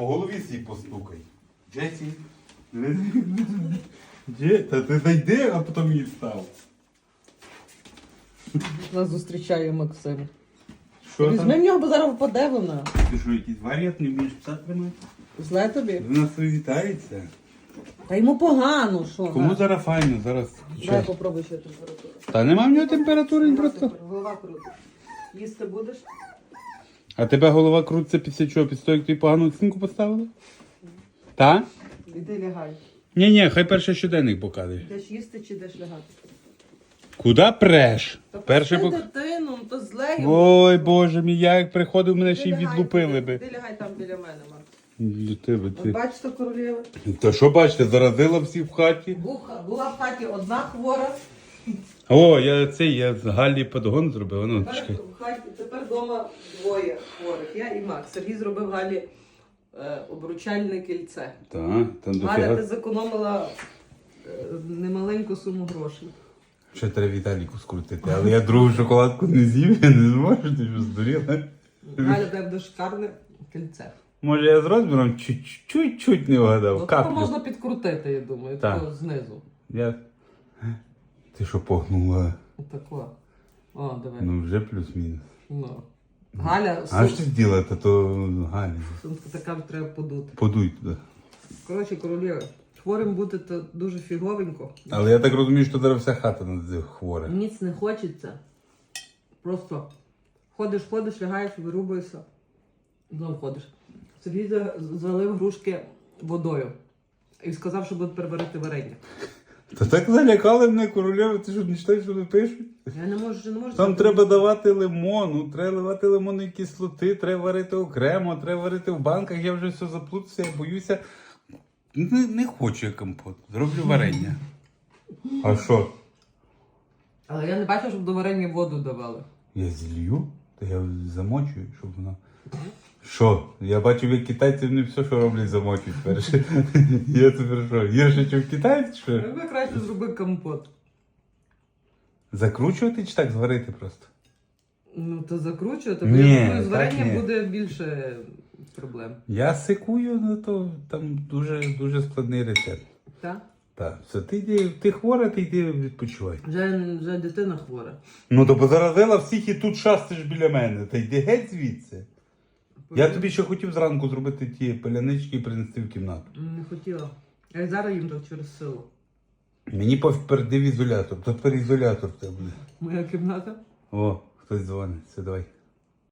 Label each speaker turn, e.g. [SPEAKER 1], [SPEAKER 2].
[SPEAKER 1] По голові свій постукай. Джесі. Де? Та ти зайди, а потім її став.
[SPEAKER 2] Нас зустрічає Максим.
[SPEAKER 1] Що
[SPEAKER 2] Візьми в нього, бо зараз впаде вона.
[SPEAKER 1] Ти що, якийсь варіант не вмієш пса тримати?
[SPEAKER 2] Зле тобі?
[SPEAKER 1] Вона вітається.
[SPEAKER 2] Та йому погано, що?
[SPEAKER 1] Кому
[SPEAKER 2] га?
[SPEAKER 1] зараз файно, зараз.
[SPEAKER 2] Дай попробуй ще температуру.
[SPEAKER 1] Та нема в нього температури, він просто.
[SPEAKER 2] Голова крута. Їсти будеш?
[SPEAKER 1] А тебе голова крутиться після чого? Після того, як ти погану оцінку поставили? Та?
[SPEAKER 2] Іди лягай.
[SPEAKER 1] Ні, ні, хай перше щоденник показує.
[SPEAKER 2] Йдеш їсти чи йдеш лягати?
[SPEAKER 1] Куди преш?
[SPEAKER 2] Та
[SPEAKER 1] Перше
[SPEAKER 2] пусти
[SPEAKER 1] пок...
[SPEAKER 2] дитину, ну то зле йому.
[SPEAKER 1] Ой, боже мій, я як приходив, мене
[SPEAKER 2] Іди
[SPEAKER 1] ще й
[SPEAKER 2] лягай,
[SPEAKER 1] відлупили би.
[SPEAKER 2] Іди лягай там біля мене, Марк.
[SPEAKER 1] Для тебе
[SPEAKER 2] От
[SPEAKER 1] ти.
[SPEAKER 2] бачите, королева?
[SPEAKER 1] Та що бачите, заразила всі в хаті.
[SPEAKER 2] Буха- Була в хаті одна хвора,
[SPEAKER 1] О, я цей, я з Галі подгон зробив. Ну,
[SPEAKER 2] тепер
[SPEAKER 1] чекай.
[SPEAKER 2] хаті, тепер вдома двоє хворих. Я і Макс. Сергій зробив Галі е, обручальне кільце.
[SPEAKER 1] Та, там
[SPEAKER 2] Галя, ти
[SPEAKER 1] дофіга.
[SPEAKER 2] зекономила е, немаленьку суму грошей.
[SPEAKER 1] Ще треба Віталіку скрутити, але я другу шоколадку не з'їв, я не зможу, ти що здуріла.
[SPEAKER 2] Галя, тебе буде шикарне кільце.
[SPEAKER 1] Може я з розміром чуть- чуть-чуть не
[SPEAKER 2] Ну,
[SPEAKER 1] вгадав.
[SPEAKER 2] то
[SPEAKER 1] Каплю.
[SPEAKER 2] можна підкрутити, я думаю,
[SPEAKER 1] Так.
[SPEAKER 2] тако знизу.
[SPEAKER 1] Я... Ти що погнула?
[SPEAKER 2] Отако. О, давай.
[SPEAKER 1] Ну вже плюс-мінус.
[SPEAKER 2] Ну. Галя,
[SPEAKER 1] А що ти зробила, то то Галя.
[SPEAKER 2] сумка така треба подути.
[SPEAKER 1] Подуй туди.
[SPEAKER 2] Коротше, королєва, хворим бути то дуже фіговенько.
[SPEAKER 1] Але я так розумію, що зараз вся хата на хвора.
[SPEAKER 2] Ніц не хочеться. Просто ходиш, ходиш, лягаєш, вирубуєшся. Знов ходиш. Сергій за- залив грушки водою і сказав, що буде переварити варення.
[SPEAKER 1] Та так залякали мене королеви, ти що не читаєш, що вони пишуть?
[SPEAKER 2] Я не можу, не можу.
[SPEAKER 1] Там треба давати лимону, треба давати лимонної кислоти, треба варити окремо, треба варити в банках, я вже все заплутався, я боюся. Не, не хочу я компот. Зроблю варення. А що?
[SPEAKER 2] Але я не бачу, щоб до варення воду давали.
[SPEAKER 1] Я зілью, то я замочую, щоб воно. Що? Я бачив, як китайці вони все, що роблять, замочують перше. Я тепер що? Гірше, ніж китайці, що?
[SPEAKER 2] Я би краще зробив компот.
[SPEAKER 1] Закручувати чи так зварити просто?
[SPEAKER 2] Ну, то закручувати, бо
[SPEAKER 1] Ні,
[SPEAKER 2] я думаю, з
[SPEAKER 1] так
[SPEAKER 2] буде більше проблем.
[SPEAKER 1] Я сикую, ну то там дуже дуже складний рецепт.
[SPEAKER 2] Так?
[SPEAKER 1] Так, все, ти йди, ти хвора, ти йди відпочивай.
[SPEAKER 2] Вже, вже дитина хвора.
[SPEAKER 1] Ну то позаразила всіх і тут шастиш біля мене. Та йди геть звідси. Я тобі ще хотів зранку зробити ті пелянички і принести в кімнату.
[SPEAKER 2] Не хотіла. Я зараз їм так через силу.
[SPEAKER 1] Мені попередив ізолятор, то тепер ізолятор в тебе буде.
[SPEAKER 2] Моя кімната.
[SPEAKER 1] О, хтось дзвонить, все давай.